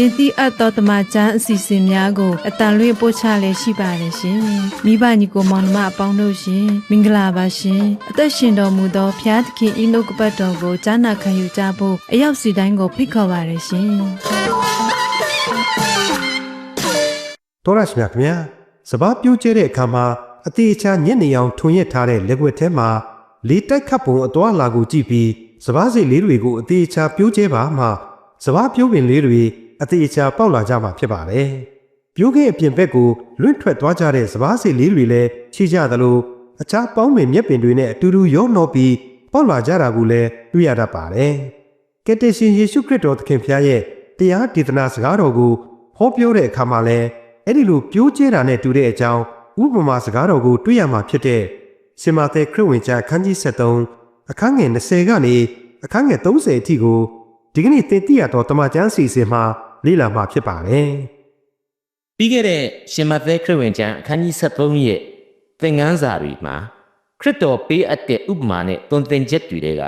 တင်တိအပ်သောတမချန်းအစီအစဉ်များကိုအတန်လွင့်ပို့ချလည်းရှိပါတယ်ရှင်။မိဘညီကိုမောင်နှမအပေါင်းတို့ရှင်မင်္ဂလာပါရှင်။အသက်ရှင်တော်မူသောဖျားသခင်ဤနှုတ်ကပတ်တော်ကိုကြားနာခံယူကြဖို့အရောက်စီတိုင်းကိုဖိတ်ခေါ်ပါတယ်ရှင်။တော်ရရှိမြခင်ဗျာစပားပြိုးကျဲတဲ့အခါမှာအသေးချာညက်နေအောင်ထွန်ရက်ထားတဲ့လက်ွက်ထဲမှာလေတိုက်ခတ်ပုံအသွားအလာကိုကြည့်ပြီးစပားစိတ်လေးတွေကိုအသေးချာပြိုးကျဲပါမှစပားပြိုးပင်လေးတွေ အသေးချာပေါက်လာကြမှာဖြစ်ပါတယ်ပြိုးခင်းအပြင်ဘက်ကိုလွင့်ထွက်သွားကြတဲ့စပားစိတ်လေးတွေလည်းရှိကြသလိုအခြားပေါင်းပင်မြက်ပင်တွေနဲ့အတူတူရောနှောပြီးပေါက်လာကြတာကိုလည်းတွေ့ရတတ်ပါတယ်ကက်တရှင်ယေရှုခရစ်တော်သခင်ဖျားရဲ့တရားဒေသနာစကားတော်ကိုဟောပြောတဲ့အခါမှာလည်းအဲ့ဒီလိုပြိုးကျဲတာနဲ့တူတဲ့အကြောင်းဥပမာစကားတော်ကိုတွေ့ရမှာဖြစ်တဲ့ရှင်မာသဲခရစ်ဝင်ကျမ်းအခန်းကြီး73အခန်းငယ်20ကနေအခန်းငယ်30အထိကိုဒီကနေ့သင်သိရတော့တမန်ကျမ်းစီစဉ်မှာ လေ့လာမှာဖြစ်ပါတယ်ပြီးခဲ့တဲ့ရှင်မသက်ခရစ်ဝင်ကျမ်းအခန်းကြီး73ရဲ့သင်ခန်းစာတွေမှာခရစ်တော်ပေးအပ်တဲ့ဥပမာနဲ့သွန်သင်ချက်တွေက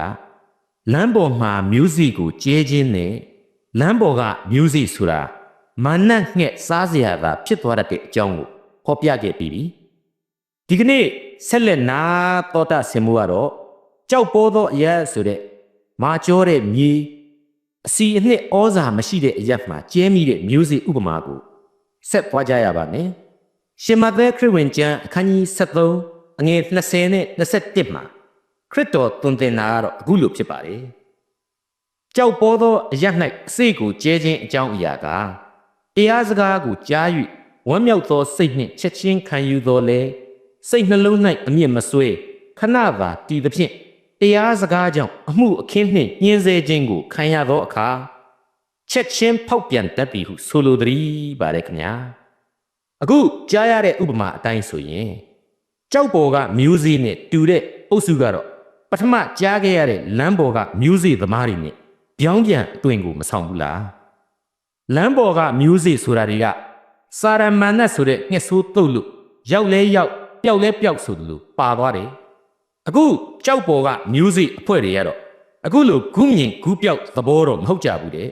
လမ်းပေါ်မှာမျိုးစေ့ကိုကျဲခြင်းနဲ့လမ်းပေါ်ကမျိုးစေ့ဆိုတာမာနငှက်စားစရာသာဖြစ်သွားတတ်တဲ့အကြောင်းကိုဖော်ပြခဲ့ပြီးပြီဒီကနေ့ဆက်လက်နာတော်တာဆင်မှုကတော့ကြောက်ပေါ်သောအရာဆိုတဲ့မာကျောတဲ့မြေ အစီအနှစ်ဩဇာမရှိတဲ့အရက်မှာကျဲမိတဲ့မျိုးစေ့ဥပမာကိုဆက်ပွားကြရပါမယ်။ရှင်မသက်ခရစ်ဝင်ကျမ်းအခန်းကြီး73အငယ်20နဲ့21မှာခရစ်တော်သွန်သင်တာကတော့အခုလိုဖြစ်ပါတယ်။ကြောက်ပေါ်သောအရ၌အစိတ်ကိုကျဲခြင်းအကြောင်းအရာကတရားစကားကိုကြား၍ဝမ်းမြောက်သောစိတ်နှင့်ချက်ချင်းခံယူတော်လဲစိတ်နှလုံး၌အမြင့်မဆွဲခဏသာတည်သဖြင့် တရားစကားကြောင့်အမှုအခင်းနှင့်ညှင်းဆဲခြင်းကိုခံရသောအခါချက်ချင်းဖောက်ပြန်တတ်သည်ဟုဆိုလိုသည်ပါတယ်ခင်ဗျာအခုကြားရတဲ့ဥပမာအတိုင်းဆိုရင်ကြောက်ပေါ်ကမျိုးစေ့နဲ့တူတဲ့အုပ်စုကတော့ပထမကြားခဲ့ရတဲ့လမ်းပေါ်ကမျိုးစေ့သမားတွေနဲ့ပြောင်းပြန်အတွင်ကိုမဆောင်ဘူးလားလမ်းပေါ်ကမျိုးစေ့ဆိုတာတွေကစာရမန်နတ်ဆိုတဲ့ငှက်ဆိုးတုတ်လို့ရောက်လဲရောက်ပျောက်လဲပျောက်ဆိုလို့ပါသွားတယ် အခုကြောက်ပေါ်ကမျိုးစေ့အဖွဲ့တွေကတော့အခုလိုဂုမြင်ဂူးပြောက်သဘောတော့မဟုတ်ကြဘူးတဲ့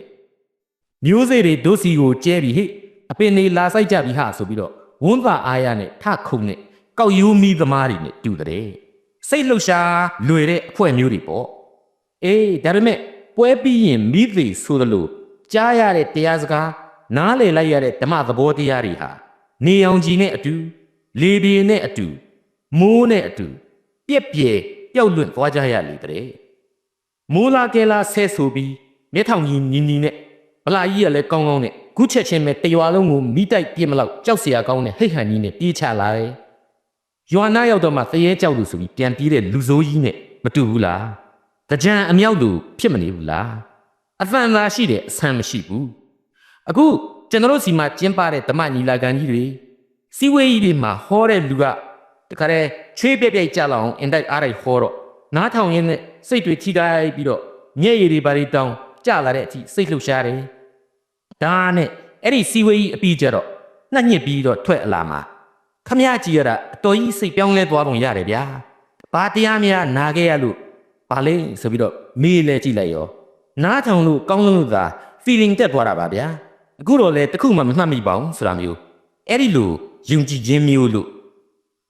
မျိုးစေ့တွေဒုစီကိုကျဲပြီးဟိအပင်တွေလာဆိုင်ကြပြီဟာဆိုပြီးတော့ဝန်းသာအားရနဲ့ထခုံနဲ့ကောက်ယူမီသမားတွေနဲ့တူတဲ့စိတ်လှုပ်ရှားလွယ်တဲ့အဖွဲ့မျိုးတွေပေါ့အေးဒါပေမဲ့ပွဲပြီးရင်မိသေးဆိုသလိုကြားရတဲ့တရားစကားနားလည်လိုက်ရတဲ့ဓမ္မသဘောတရားတွေဟာနေအောင်ကြီးနဲ့အတူလေပြေနဲ့အတူမိုးနဲ့အတူ ပြက်ပြဲပျောက်လွင့်သွားကြရလေတဲ့မိုးလာကဲလာဆဲဆိုပြီးမျက်ထောင်ကြီးညီညီနဲ့ ဗလာကြီးကလည်းကောင်းကောင်းနဲ့ခုချက်ချင်းပဲတရွာလုံးကိုမိတိုက်ပြစ်မလို့ကြောက်เสียကောင်းနဲ့ဟိတ်ဟန်ကြီးနဲ့ပြေးချလာတယ်။ရွာနာရောက်တော့မှသရဲကြောက်လို့ဆိုပြီးပြန်ပြေးတဲ့လူဆိုးကြီးနဲ့မတူဘူးလား။တကြံအမြောက်လူဖြစ်မနေဘူးလား။အသံသာရှိတယ်အဆန်းမရှိဘူး။အခုကျွန်တော်တို့စီမှာကျင်းပတဲ့ဓမ္မညီလာခံကြီးတွေစီဝေးကြီးတွေမှာဟောတဲ့လူက တခါတည်းချွေးပြက်ပြက်ကြလောက်အောင်အင်တိုက်အားတိုက်ဟောတော့နားထောင်ရင်းနဲ့စိတ်တွေထိခိုက်ပြီးတော့မျက်ရည်တွေပါတွေတောင်းကြလာတဲ့အထိစိတ်လှုပ်ရှားတယ်ဒါနဲ့အဲ့ဒီစီဝေးကြီးအပြီးကြတော့နှက်ညစ်ပြီးတော့ထွက်အလာမှာခမရကြီးရတာအတော်ကြီးစိတ်ပြောင်းလဲသွားပုံရတယ်ဗျာဘာတရားများနာခဲ့ရလို့ဘာလဲဆိုပြီးတော့မေးလဲကြည့်လိုက်ရောနားထောင်လို့ကောင်းလို့သာ feeling တက်သွားတာပါဗျာအခုတော့လေတခုမှမမှတ်မိပါဘူးဆိုတာမျိုးအဲ့ဒီလိုယုံကြည်ခြင်းမျိုးလို့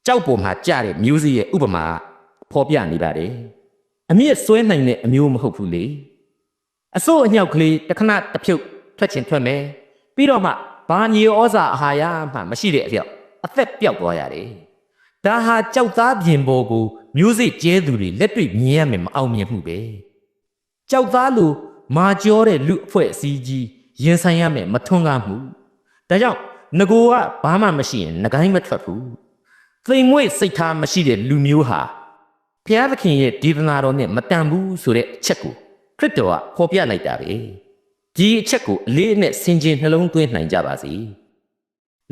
ကြောက်ပေါ်မှာကြားတဲ့မျိုးစေ့ရဲ့ဥပမာဖော်ပြနေပါတယ်အမြင့်ဆွဲနိုင်တဲ့အမျိုးမဟုတ်ဘူးလေအစိုးအညောက်ကလေးတစ်ခဏတစ်ဖြုတ်ထွက်ချင်ထွက်မယ်ပြီးတော့မှဘာညေဩဇာအာဟာရမှမရှိတဲ့အပြောက်အသက်ပြောက်သွားရတယ်ဒါဟာကြောက်သားပြင်ပေါ်ကိုမျိုးစိကျဲသူတွေလက်တွေ့မြင်ရမယ်မအောင်မြင်မှုပဲကြောက်သားလိုမာကျောတဲ့လူအဖွဲ့အစည်းကြီးရင်ဆိုင်ရမယ်မထွန်းကားမှုဒါကြောင့်ငကိုကဘာမှမရှိရင်ငကိုင်းမထွက်ဘူး သိမ်မွေ့စိတ်ထားမရှိတဲ့လူမျိုးဟာဘုရားသခင်ရဲ့ဒီသနာတော်နဲ့မတန်ဘူးဆိုတဲ့အချက်ကိုခရစ်တော်ကဖော်ပြလိုက်တာပဲဒီအချက်ကိုအလေးအနက်ဆင်ခြင်နှလုံးသွင်းနိုင်ကြပါစေ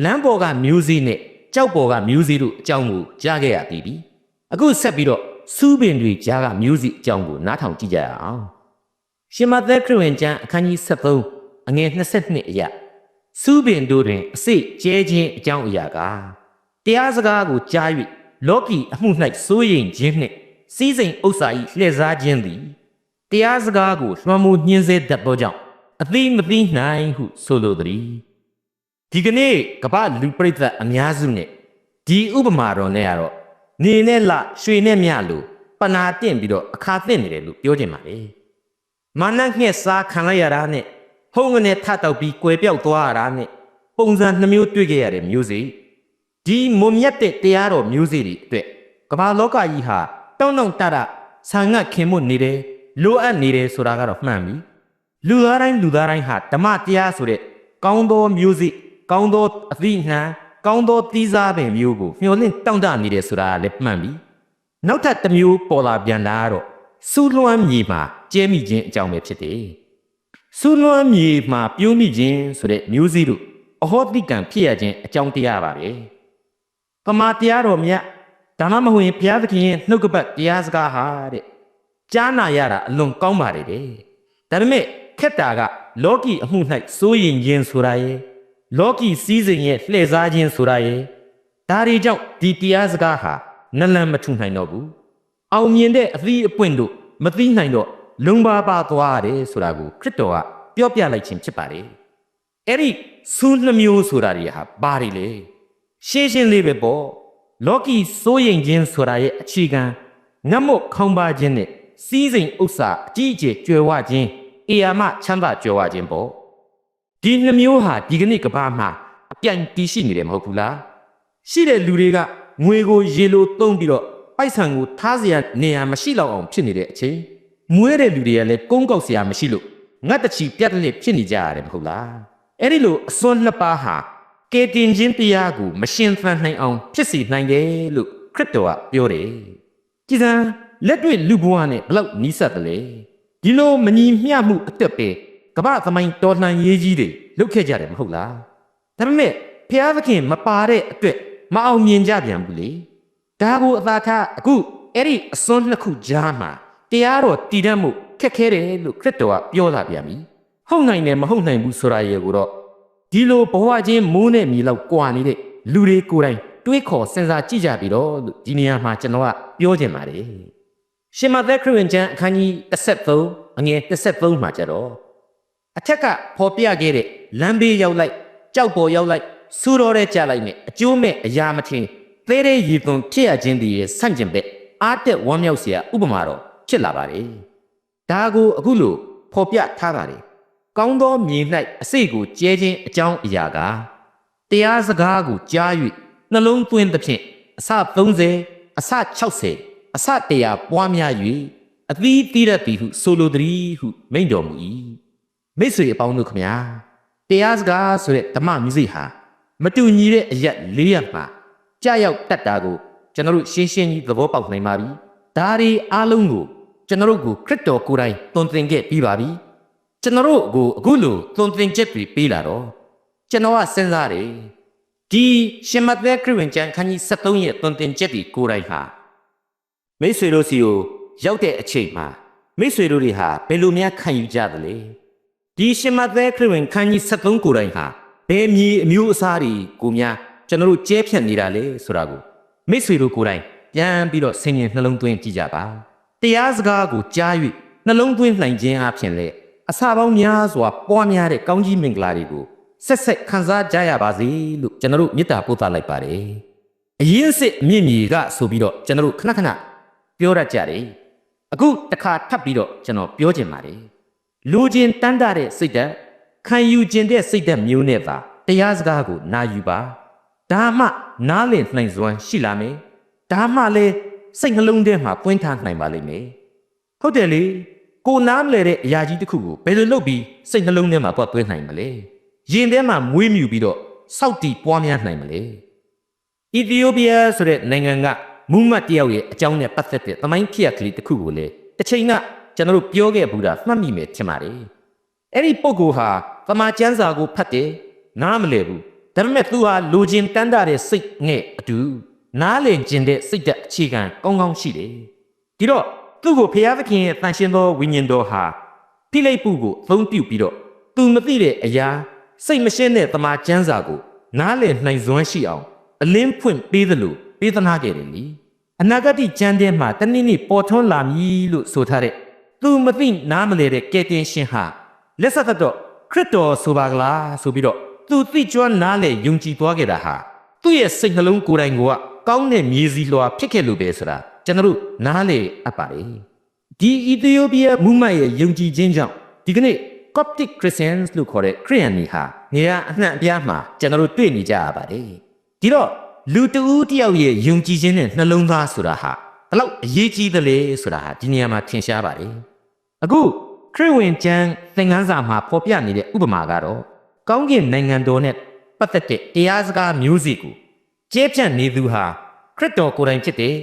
လမ်းပေါ်ကမျိုးစေ့နဲ့ကြောက်ပေါ်ကမျိုးစေ့တို့အကြောင်းကိုကြားခဲ့ရပြီးပြီအခုဆက်ပြီးတော့စူးပင်တွေကြားကမျိုးစေ့အကြောင်းကိုနားထောင်ကြည့်ကြရအောင်ရှင်မသက်ခရစ်ဝင်ကျမ်းအခန်းကြီး73အငယ်22အရာစူးပင်တို့တွင်အစိတ်ကျဲခြင်းအကြောင်းအရာက တရားစကားကိုကြား၍လောကီအမှု၌စိုးရိမ်ခြင်းနှင့်စီးစိမ်ဥစ္စာ၏လှည့်စားခြင်းသည်တရားစကားကိုလွှမ်းမိုးညှင်းဆဲတတ်သောကြောင့်အသိမသိနိုင်ဟုဆိုလိုသည်ဒီကနေ့ကမ္ဘာလူပရိသတ်အများစုနဲ့ဒီဥပမာတော်နဲ့ကတော့နေနဲ့လရွှေနဲ့မြလို့ပနာတင့်ပြီးတော့အခါသင့်နေတယ်လို့ပြောချင်ပါတယ်မာနငှက်စားခံလိုက်ရတာနဲ့ဟုံးငနဲ့ထတောက်ပြီးကွယ်ပြောက်သွားရတာနဲ့ပုံစံနှမျိုးတွေ့ခဲ့ရတဲ့မျိုးစေ့ ဒီမုံမြတ်တဲ့တရားတော်မျိုးစေ့တွေအတွက်ကမ္ဘာလောကကြီးဟာတောင်းတောင်းတတဆာငတ်ခင်မှုနေတယ်လိုအပ်နေတယ်ဆိုတာကတော့မှန်ပြီလူသားတိုင်းလူသားတိုင်းဟာဓမ္မတရားဆိုတဲ့ကောင်းသောမျိုးစေ့ကောင်းသောအသည့်နှံကောင်းသောသီးစားပင်မျိုးကိုမျှော်လင့်တောင့်တနေတယ်ဆိုတာကလည်းမှန်ပြီနောက်ထပ်တစ်မျိုးပေါ်လာပြန်တာကတော့စူးလွှမ်းမြေမှာကျဲမိခြင်းအကြောင်းပဲဖြစ်တယ်စူးလွှမ်းမြေမှာပြိုးမိခြင်းဆိုတဲ့မျိုးစေ့တို့အဟောတိကံဖြစ်ရခြင်းအကြောင်းတရားပါပဲ ပမာတရားတော်မြတ်ဒါမှမဟုတ်ရင်ဘုရားသခင်ရဲ့နှုတ်ကပတ်တရားစကားဟာတဲ့ကြားနာရတာအလွန်ကောင်းပါတယ်တဲ့ဒါပေမဲ့ခက်တာက လောကီအမှု၌စိုးရင်ခြင်းဆိုတာရဲ့လောကီစည်းစိမ်ရဲ့လှည့်စားခြင်းဆိုတာရဲ့ဒါတွေကြောင့်ဒီတရားစကားဟာနလန်မထူနိုင်တော့ဘူးအောင်မြင်တဲ့အသီးအပွင့်တို့မသိနိုင်တော့လုံပါပါသွားတယ်ဆိုတာကိုခရစ်တော်ကပြောပြလိုက်ခြင်းဖြစ်ပါတယ်အဲ့ဒီဆူးနှမျိုးဆိုတာတွေဟာဘာတွေလဲ ရှင်းရှင်းလေးပဲပေါ့လောကီစိုးရင်ခြင်းဆိုတာရဲ့အခြေခံငတ်မွတ်ခေါင်းပါခြင်းနဲ့စီးစိမ်ဥစ္စာအကြီးအကျယ်ကျွယ်ဝခြင်းအေယာမချမ်းသာကျွယ်ဝခြင်းပေါ့ဒီနှမျိုးဟာဒီကနေ့ကမ္ဘာမှာအပြိုင်တည်ရှိနေတယ်မဟုတ်ဘူးလားရှိတဲ့လူတွေကငွေကိုရေလိုသုံးပြီးတော့ပိုက်ဆံကိုထားเสียနေရာမရှိတော့အောင်ဖြစ်နေတဲ့အချိန်မွေးတဲ့လူတွေကလည်းကုန်းကောက်เสียမရှိလို့ငတ်တချီပြတ်တလက်ဖြစ်နေကြရတယ်မဟုတ်လားအဲ့ဒီလိုအစွန်းနှစ်ပါးဟာ ကေတင်ချင်းတရားကိုမရှင်သန်နိုင်အောင်ဖြစ်စေနိုင်တယ်လို့ခရစ်တော်ကပြောတယ်ကြည်စံလက်တွေ့လူဘဝနဲ့ဘလောက်နီးစပ်တယ်လဲဒီလိုမညီမျှမှုအတက်ပဲကမ္ဘာသမိုင်းတော်လှန်ရေးကြီးတွေလုပ်ခဲ့ကြတယ်မဟုတ်လားဒါပေမဲ့ဖျားသခင်မပါတဲ့အတွက်မအောင်မြင်ကြပြန်ဘူးလေဒါကိုအသာထားအခုအဲ့ဒီအစွန်းနှစ်ခုကြားမှာတရားတော်တည်တတ်မှုခက်ခဲတယ်လို့ခရစ်တော်ကပြောလာပြန်ပြီဟုတ်နိုင်တယ်မဟုတ်နိုင်ဘူးဆိုတာရေကိုတော့ ဒီလိုဘဝချင်းမိုးနဲ့မြေလောက်ကွာနေတဲ့လူတွေကိုယ်တိုင်တွေးခေါ်စဉ်းစားကြည့်ကြပြီးတော့ဒီနေရာမှာကျွန်တော်ကပြောချင်ပါတယ်ရှင်မသက်ခရစ်ဝင်ကျမ်းအခန်းကြီး33အငယ်33မှာကြတော့အထက်ကဖော်ပြခဲ့တဲ့လမ်းဘေးရောက်လိုက်ကြောက်ပေါ်ရောက်လိုက်စူတော်တဲ့ကြလိုက်နဲ့အကျိုးမဲ့အရာမထင်သဲတဲ့ရေပုံဖြစ်ရခြင်းတည်းရဲ့ဆန့်ကျင်ဘက်အားတက်ဝမ်းမြောက်စရာဥပမာတော့ဖြစ်လာပါတယ်ဒါကိုအခုလို့ဖော်ပြထားပါတယ် ကောင်းသောမြေ၌အစိတ်ကိုကျဲခြင်းအကြောင်းအရာကတရားစကားကိုကြား၍နှလုံးသွင်းသဖြင့်အစ30အစ60အစ100ပွားများ၍အသီးသီးရသည်ဟုဆိုလိုသည်ဟုမိန့်တော်မူ၏မိတ်ဆွေအပေါင်းတို့ခမညာတရားစကားဆိုတဲ့ဓမ္မမျိုးစိဟာမတူညီတဲ့အရက်၄ရက်မှာကြာရောက်တတ်တာကိုကျွန်တော်တို့ရှင်းရှင်းကြီးသဘောပေါက်နိုင်ပါပြီဒါတွေအားလုံးကိုကျွန်တော်တို့ကိုခရစ်တော်ကိုယ်တိုင်သွန်သင်ခဲ့ပြီးပါပြီ ကျွန်တော်တို့ကိုအခုလိုသွန်သင်ချက်တွေပေးလာတော့ကျွန်တော်ကစဉ်းစားတယ်ဒီရှင်မသက်ခရစ်ဝင်ကျမ်းခန်းကြီး73ရဲ့သွန်သင်ချက်တွေကိုယ်တိုင်ဟာမိတ်ဆွေတို့စီကိုရောက်တဲ့အချိန်မှာမိတ်ဆွေတို့တွေဟာဘယ်လိုများခံယူကြသလဲဒီရှင်မသက်ခရစ်ဝင်ခန်းကြီး73ကိုယ်တိုင်ဟာဘယ်မြေအမျိုးအစားတွေကိုများကျွန်တော်တို့ကျဲဖြတ်နေတာလဲဆိုတာကိုမိတ်ဆွေတို့ကိုယ်တိုင်ပြန်ပြီးတော့ဆင်ញင်နှလုံးသွင်းကြည့်ကြပါတရားစကားကိုကြား၍နှလုံးသွင်းနိုင်ခြင်းအပြင်လေ အစာပေါင်းများစွာပွားများတဲ့ကောင်းကြီးမင်္ဂလာတွေကိုဆက်ဆက်ခံစားကြရပါစေလို့ကျွန်တော်တို့မေတ္တာပို့သလိုက်ပါတယ်အရင်စစ်အမြင့်မြေကဆိုပြီးတော့ကျွန်တော်တို့ခဏခဏပြောရကြတယ်အခုတစ်ခါထပ်ပြီးတော့ကျွန်တော်ပြောချင်ပါတယ်လူချင်းတန်းတတဲ့စိတ်ဓာတ်ခံယူခြင်းတဲ့စိတ်ဓာတ်မျိုးနဲ့သာတရားစကားကိုနာယူပါဒါမှနားလည်နိုင်စွမ်းရှိလာမယ်ဒါမှလည်းစိတ်နှလုံးထဲမှာပွင့်ထားနိုင်ပါလိမ့်မယ်ဟုတ်တယ်လေ ကိုနားမလဲတဲ့အရာကြီးတစ်ခုကိုဘယ်လိုလုပ်ပြီးစိတ်နှလုံးထဲမှာပွက်သွင်းနိုင်မလဲရင်ထဲမှာမွေးမြူပြီးတော့စောက်တီပွားများနိုင်မလဲအီသီယိုးပီးယားဆိုတဲ့နိုင်ငံကမူးမတ်တယောက်ရဲ့အကြောင်းနဲ့ပတ်သက်တဲ့သမိုင်းဖြစ်ရကလေးတစ်ခုကိုလေတစ်ချိန်ကကျွန်တော်တို့ပြောခဲ့ဘူးတာမှတ်မိမယ်ထင်ပါတယ်အဲ့ဒီပုဂ္ဂိုလ်ဟာသမာကျမ်းစာကိုဖတ်တယ်နားမလဲဘူးဒါပေမဲ့သူဟာလူချင်းတန်းတာတဲ့စိတ်နဲ့အတူနားလည်ခြင်းတဲ့စိတ်ဓာတ်အခြေခံကောင်းကောင်းရှိတယ်ဒီတော့ သူ့ကိုဖျားသခင်ရဲ့တန်ရှင်သောဝိညာဉ်တော်ဟာဖိလိပ္ပုကိုအသုံးပြုပြီးတော့သူမသိတဲ့အရာစိတ်မရှင်းတဲ့တမာကျမ်းစာကိုနားလည်နိုင်စွမ်းရှိအောင်အလင်းဖွင့်ပေးသလိုပေးသနာခဲ့တယ်လေအနာဂတ်ကျမ်းထဲမှာတနည်းနည်းပေါ်ထွန်းလာမည်လို့ဆိုထားတဲ့သူမသိနားမလဲတဲ့ကဲတင်ရှင်ဟာလက်ဆက်သက်တော့ခရစ်တော်ဆိုပါကလားဆိုပြီးတော့သူသိကျွမ်းနားလေယုံကြည်သွားခဲ့တာဟာသူ့ရဲ့စိတ်နှလုံးကိုယ်တိုင်ကကောင်းတဲ့မြေစီလွှာဖြစ်ခဲ့လို့ပဲဆိုတာ ကျွန်တော်တို့နားလေအပ်ပါလေဒီအီသီယိုးပီးယားမူမတ်ရဲ့ယုံကြည်ခြင်းကြောင့်ဒီကနေ့ Coptic Christians လို့ခေါ်တဲ့ခရစ်ယာန်တွေဟာနေရာအနှံ့အပြားမှာကျွန်တော်တို့တွေ့နေကြရပါတယ်ဒီတော့လူတဦးတယောက်ရဲ့ယုံကြည်ခြင်းနဲ့နှလုံးသားဆိုတာဟာဘယ်လောက်အရေးကြီးသလဲဆိုတာဟာဒီနေရာမှာထင်ရှားပါတယ်အခုခရစ်ဝင်ကျမ်းသင်ခန်းစာမှာဖော်ပြနေတဲ့ဥပမာကတော့ကောင်းကင်နိုင်ငံတော်နဲ့ပတ်သက်တဲ့တရားစကားမျိုးစေ့ကိုကျဲပြန့်နေသူဟာခရစ်တော်ကိုယ်တိုင်ဖြစ်တယ်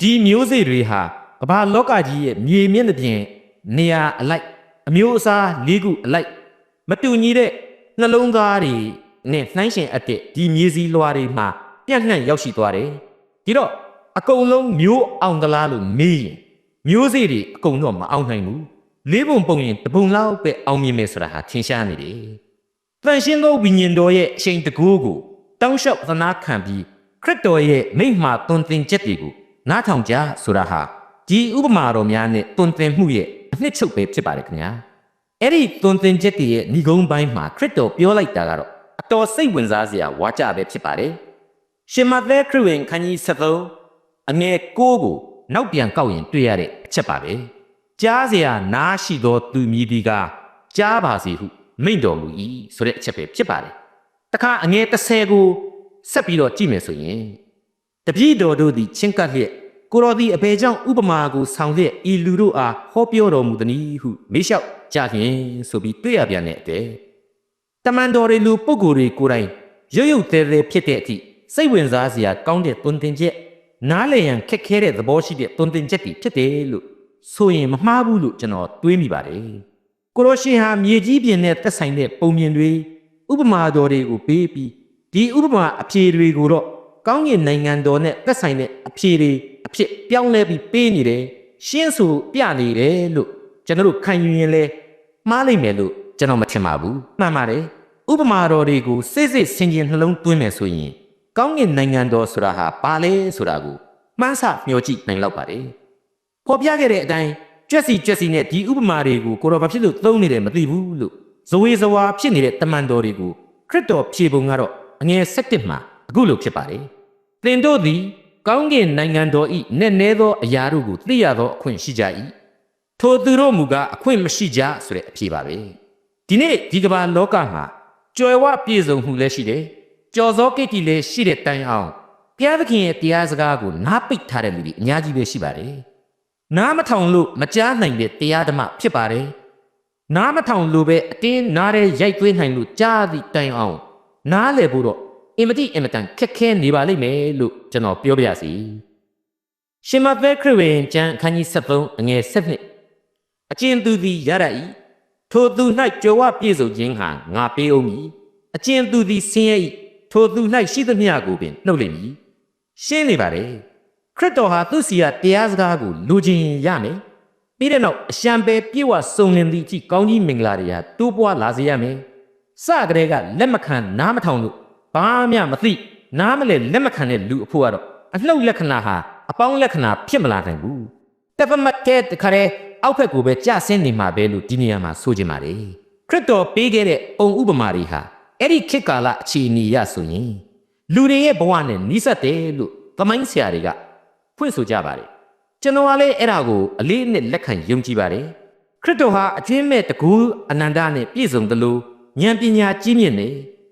ဒီမျိုးစေ့တွေဟာကမ္ဘာလောကကြီးရဲ့မြေမြင့်တဲ့ပြင်နေရာအလိုက်အမျိုးအစားလေးခုအလိုက်မတူညီတဲ့နှလုံးသားတွေနဲ့နှိုင်းရှင်အပ်တဲ့ဒီမြေစည်းလွှာတွေမှာပြန့်နှံ့ရောက်ရှိသွားတယ်ဒီတော့အကုန်လုံးမျိုးအောင်သလားလို့မေးရင်မျိုးစေ့တွေအကုန်တော့မအောင်နိုင်ဘူးလေးပုံပုံရင်တပုံလောက်ပဲအောင်မြင်မယ်ဆိုတာဟာထင်ရှားနေတယ်တန်ရှင်းသောဝိညာဉ်တော်ရဲ့အချိန်တကူကိုတောင်းလျှောက်သနာခံပြီးခရစ်တော်ရဲ့မိန့်မှာသွန်သင်ချက်တွေကို နားထောင်ကြဆိုတာဟာဒီဥပမာတော်များနဲ့တွင်တင်မှုရဲ့အနှစ်ချုပ်ပဲဖြစ်ပါတယ်ခင်ဗျာအဲ့ဒီတွင်တင်ချက်တည်းရဲ့ဏိဂုံးပိုင်းမှာခရစ်တော်ပြောလိုက်တာကတော့အတော်စိတ်ဝင်စားစရာဝါကြပဲဖြစ်ပါတယ်ရှင်မသက်ခရစ်ဝင်ခန်းကြီး73အငယ်6ကိုနောက်ပြန်ကောက်ရင်တွေ့ရတဲ့အချက်ပါပဲကြားစရာနားရှိသောသူမြည်ဒီကကြားပါစေဟုမိန့်တော်မူ၏ဆိုတဲ့အချက်ပဲဖြစ်ပါတယ်တခါအငယ်30ကိုဆက်ပြီးတော့ကြည့်မယ်ဆိုရင် တပည့်တော်တို့သည်ချင်းကပ်လျက်ကိုတော်သည်အဘယ်ကြောင့်ဥပမာကိုဆောင်လျက်ဤလူတို့အားဟောပြောတော်မူသနည်းဟုမေးလျှောက်ကြခင်ဆိုပြီးတွေ့ရပြန်တဲ့အတဲ့တမန်တော်တွေလူပုဂ္ဂိုလ်တွေကိုယ်တိုင်ရုပ်ရုပ်သေးသေးဖြစ်တဲ့အထိစိတ်ဝင်စားစရာကောင်းတဲ့သွန်သင်ချက်နားလည်ရန်ခက်ခဲတဲ့သဘောရှိတဲ့သွန်သင်ချက်တွေဖြစ်တယ်လို့ဆိုရင်မမှားဘူးလို့ကျွန်တော်တွေးမိပါတယ်ကိုလိုရှင်ဟာမြေကြီးပြင်နဲ့သက်ဆိုင်တဲ့ပုံမြင်တွေဥပမာတော်တွေကိုပေးပြီးဒီဥပမာအဖြေတွေကိုတော့ ကောင်းကင်နိုင်ငံတော်နဲ့သက်ဆိုင်တဲ့အဖြေတွေအဖြစ်ပြောင်းလဲပြီးပေးနေတယ်ရှင်းဆိုပြနေတယ်လို့ကျွန်တော်တို့ခံယူရင်လဲမှားလိမ့်မယ်လို့ကျွန်တော်မထင်ပါဘူးမှန်ပါတယ်ဥပမာတော်တွေကိုစိတ်စိတ်ဆင်ခြင်နှလုံးသွင်းမယ်ဆိုရင်ကောင်းကင်နိုင်ငံတော်ဆိုတာဟာဘာလဲဆိုတာကိုမှန်းဆမျှော်ကြည့်နိုင်လောက်ပါတယ်ပေါ်ပြခဲ့တဲ့အတိုင်းကြွက်စီကြွက်စီနဲ့ဒီဥပမာတွေကိုကိုတော်ဘာဖြစ်လို့သုံးနေတယ်မသိဘူးလို့ဇဝေဇဝါဖြစ်နေတဲ့တမန်တော်တွေကိုခရစ်တော်ဖြေပုံကတော့အငယ်၁၁မှာအခုလိုဖြစ်ပါတယ် သင်တို့သည် ကောင်းကင်နိုင်ငံတော်ဤနဲ့နဲသောအရာတို့ကိုသိရသောအခွင့်ရှိကြ၏ထိုသူတို့မူကားအခွင့်မရှိကြဆိုတဲ့အဖြေပါပဲဒီနေ့ဒီကမ္ဘာလောကမှာကြွယ်ဝပြည့်စုံမှုလည်းရှိတယ်ကြော်စောကိတ္တိလည်းရှိတဲ့တိုင်အောင်ဘုရားသခင်ရဲ့တရားစကားကိုနားပိတ်ထားတဲ့လူတွေအများကြီးပဲရှိပါတယ်နားမထောင်လို့မကြားနိုင်တဲ့တရားဓမ္မဖြစ်ပါတယ်နားမထောင်လို့ပဲအတင်းနားတဲ့ရိုက်သွင်းနိုင်လို့ကြားသည့်တိုင်အောင်နားလည်ဖို့တော့ အင်မတိအင်မတန်ခက်ခဲနေပါလိမ့်မယ်လို့ကျွန်တော်ပြောပြရစီရှင်မသက်ခရစ်ဝင်ကျမ်းအခန်းကြီး73အငယ်7အကျဉ်သူသည်ရရ၏ထိုသူ၌ကြွယ်ဝပြည့်စုံခြင်းဟာငါပေးအောင်မည်အကျဉ်သူသည်ဆင်းရဲ၏ထိုသူ၌ရှိသမျှကိုပင်နှုတ်လိမ့်မည်ရှင်းနေပါလေခရစ်တော်ဟာသူ့စီကတရားစကားကိုလူချင်းရမယ်ပြီးတဲ့နောက်အရှံပဲပြေဝစုံလင်သည့်အထိကောင်းကြီးမင်္ဂလာတွေဟာတိုးပွားလာစေရမယ်စကတည်းကလက်မခံနားမထောင်လို့ ဘာမှမသိနားမလဲလက်မခံတဲ့လူအဖို့ကတော့အလှုပ်လက္ခဏာဟာအပေါင်းလက္ခဏာဖြစ်မလာနိုင်ဘူးတပမတ်ကဲတခါရဲအောက်ဖက်ကိုပဲကြဆင်းနေမှာပဲလို့ဒီနေရာမှာဆိုချင်ပါတယ်ခရစ်တော်ပေးခဲ့တဲ့ပုံဥပမာတွေဟာအဲ့ဒီခေတ်ကာလအခြေအနေရဆိုရင်လူတွေရဲ့ဘဝနဲ့နှိစက်တယ်လို့သမိုင်းဆရာတွေကဖွင့်ဆိုကြပါတယ်ကျွန်တော်ကလည်းအဲ့ဒါကိုအလေးအနက်လက်ခံယုံကြည်ပါတယ်ခရစ်တော်ဟာအကျဉ်းမဲ့တကူအနန္တနဲ့ပြည့်စုံတယ်လို့ဉာဏ်ပညာကြီးမြင့်နေ